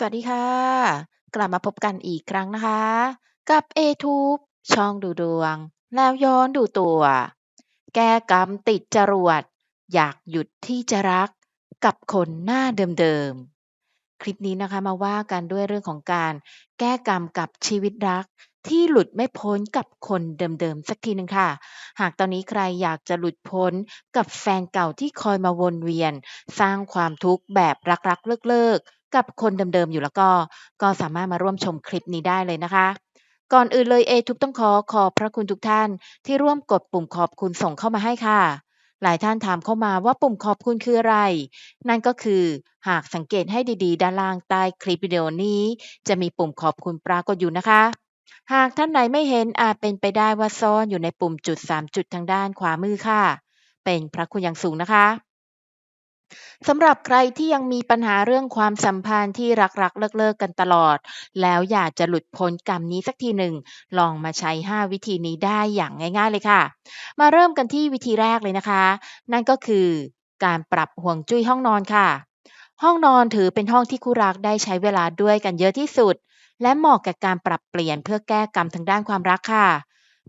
สวัสดีค่ะ กลับมาพบกันอีกครั้งนะคะ กับ A-Tube ช่องดูดวง แล้วย้อนดูตัว แก้กรรมติดจรวด อยากหยุดที่จะรักกับคนหน้าเดิมๆ คลิปนี้นะคะมาว่ากันด้วยเรื่องของการแก้กรรมกับชีวิตรัก ที่หลุดไม่พ้นกับคนเดิมๆ สักทีหนึ่งค่ะ หากตอนนี้ใครอยากจะหลุดพ้นกับแฟนเก่าที่คอยมาวนเวียน สร้างความทุกข์แบบรักๆเลิกๆ กับคนเดิมๆอยู่แล้วก็ ก็สามารถมาร่วมชมคลิปนี้ได้เลยนะคะก่อนอื่นเลย A-Tube ต้องขอขอบพระคุณทุกท่านที่ร่วมกดปุ่มขอบคุณส่งเข้ามาให้ค่ะ หลายท่านถามเข้ามาว่าปุ่มขอบคุณคืออะไร นั่นก็คือหากสังเกตให้ดีๆ ด้านล่างใต้คลิปวิดีโอนี้ จะมีปุ่มขอบคุณปรากฏอยู่นะคะ หากท่านไหนไม่เห็นอาจเป็นไปได้ว่าซ่อนอยู่ในปุ่มจุด 3 จุดทางด้านขวามือค่ะ เป็นพระคุณอย่างสูงนะคะ สำหรับใครที่ยังมีปัญหาเรื่องความสัมพันธ์ที่รักๆ เลิกๆ กันตลอด แล้วอยากจะหลุดพ้นกรรมนี้สักทีหนึ่ง ลองมาใช้ 5 วิธีนี้ได้อย่างง่ายๆเลยค่ะ มาเริ่มกันที่วิธีแรกเลยนะคะ นั่นก็คือ การปรับห่วงจุ้ยห้องนอนค่ะ ห้องนอนถือเป็นห้องที่คู่รักได้ใช้เวลาด้วยกันเยอะที่สุด และเหมาะกับการปรับเปลี่ยนเพื่อแก้กรรมทางด้านความรักค่ะ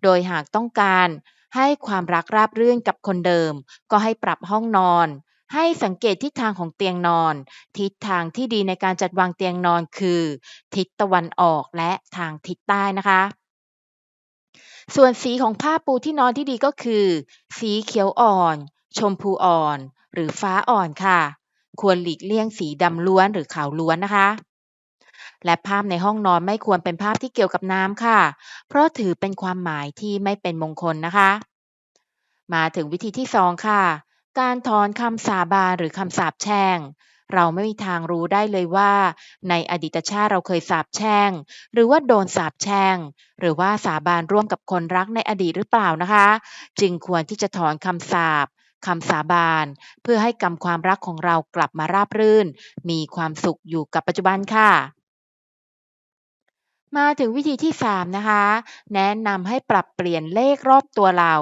โดยหากต้องการให้ความรักราบรื่นกับคนเดิม ก็ให้ปรับห้องนอน ให้สังเกตทิศทางของเตียงนอน ทิศทางที่ดีในการจัดวางเตียงนอนคือ ทิศตะวันออกและทางทิศใต้นะคะ ส่วนสีของผ้าปูที่นอนที่ดีก็คือ สีเขียวอ่อน ชมพูอ่อน หรือฟ้าอ่อนค่ะ ควรหลีกเลี่ยงสีดำล้วนหรือขาวล้วนนะคะ และภาพในห้องนอนไม่ควรเป็นภาพที่เกี่ยวกับน้ำค่ะ เพราะถือเป็นความหมายที่ไม่เป็นมงคลนะคะ มาถึงวิธีที่ 2 ค่ะ การถอนคำสาบานหรือคำสาปแช่ง เราไม่มีทางรู้ได้เลยว่า ในอดีตชาติเราเคยสาปแช่ง หรือว่าโดนสาปแช่ง หรือว่าสาบานร่วมกับคนรักในอดีตหรือเปล่านะคะ จึงควรที่จะถอนคำสาปคำสาบาน เพื่อให้กรรมความรักของเรากลับมาราบรื่น มีความสุขอยู่กับปัจจุบันค่ะมาถึงวิธีที่ 3 นะคะ แนะนำให้ปรับเปลี่ยนเลขรอบตัวเรา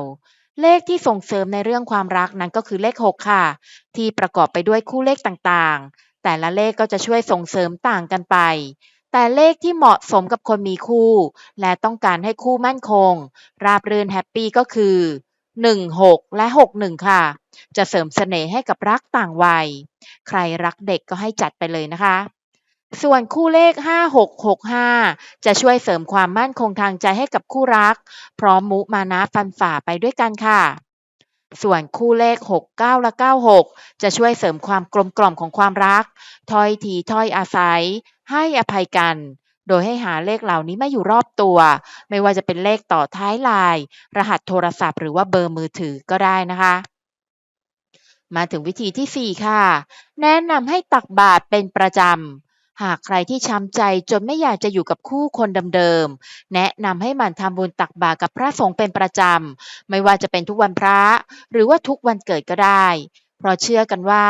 เลขที่ส่งเสริมในเรื่องความรักนั้นก็คือเลข 6 ค่ะ ที่ประกอบไปด้วยคู่เลขต่างๆ แต่ละเลขก็จะช่วยส่งเสริมต่างกันไป แต่เลขที่เหมาะสมกับคนมีคู่ และต้องการให้คู่มั่นคง ราบรื่นแฮปปี้ก็คือ 16 และ 61 ค่ะ จะเสริมเสน่ห์ให้กับรักต่างวัย ใครรักเด็กก็ให้จัดไปเลยนะคะ ส่วนคู่เลข 5665 จะช่วยเสริมความมั่นคงทางใจให้กับคู่รัก พร้อมมุมานะฟันฝ่าไปด้วยกันค่ะ ส่วนคู่เลข 69 และ 96 จะช่วยเสริมความกลมกล่อมของความรักถ้อยทีถ้อยอาศัย ให้อภัยกัน โดยให้หาเลขเหล่านี้มาอยู่รอบตัว ไม่ว่าจะเป็นเลขต่อท้ายลาย รหัสโทรศัพท์หรือว่าเบอร์มือถือก็ได้นะคะมาถึงวิธีที่ 4 ค่ะ แนะนำให้ตักบาตรเป็นประจำ หากใครที่ช้ำใจจนไม่อยากจะอยู่กับคู่คนเดิมๆ แนะนำให้หมั่นทำบุญตักบาตรกับพระสงฆ์เป็นประจำ ไม่ว่าจะเป็นทุกวันพระ หรือว่าทุกวันเกิดก็ได้ เพราะเชื่อกันว่า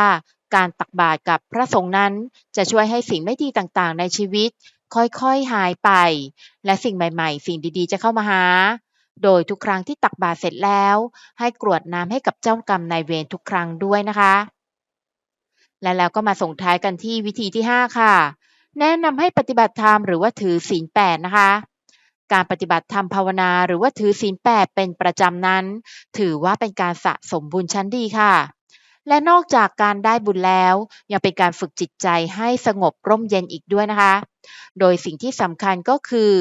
การตักบาตรกับพระสงฆ์นั้น จะช่วยให้สิ่งไม่ดีต่างๆ ในชีวิต ค่อยๆหายไป และสิ่งใหม่ๆ สิ่งดีๆ จะเข้ามาหา โดยทุกครั้งที่ตักบาตรเสร็จแล้ว ให้กรวดน้ำให้กับเจ้ากรรมนายเวรทุกครั้งด้วยนะคะ และแล้วก็มาส่งท้ายกันที่วิธีที่ 5 ค่ะ แนะนำให้ปฏิบัติธรรมหรือว่าถือศีล8นะคะ การปฏิบัติธรรมภาวนาหรือว่าถือศีล8เป็นประจำนั้น ถือว่าเป็นการสะสมบุญชั้นดีค่ะ และนอกจากการได้บุญแล้ว ยังเป็นการฝึกจิตใจให้สงบร่มเย็นอีกด้วยนะคะ โดยสิ่งที่สำคัญก็คือ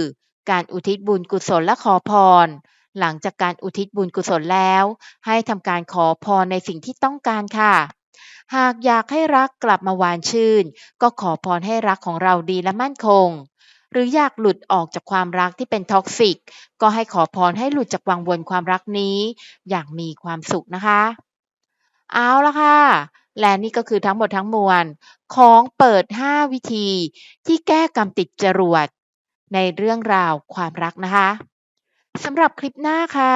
การอุทิศบุญกุศลและขอพรหลังจากการอุทิศบุญกุศลแล้ว ให้ทำการขอพรในสิ่งที่ต้องการค่ะ หากอยากให้รักกลับมาหวานชื่น ก็ขอพรให้รักของเราดีและมั่นคง หรืออยากหลุดออกจากความรักที่เป็นท็อกซิก ก็ให้ขอพรให้หลุดจากวังวนความรักนี้ อย่างมีความสุขนะคะ เอาละค่ะ และนี่ก็คือทั้งหมดทั้งมวล ของเปิด 5 วิธี ที่แก้กรรมติดจรวดในเรื่องราวความรักนะคะสำหรับคลิปหน้าค่ะ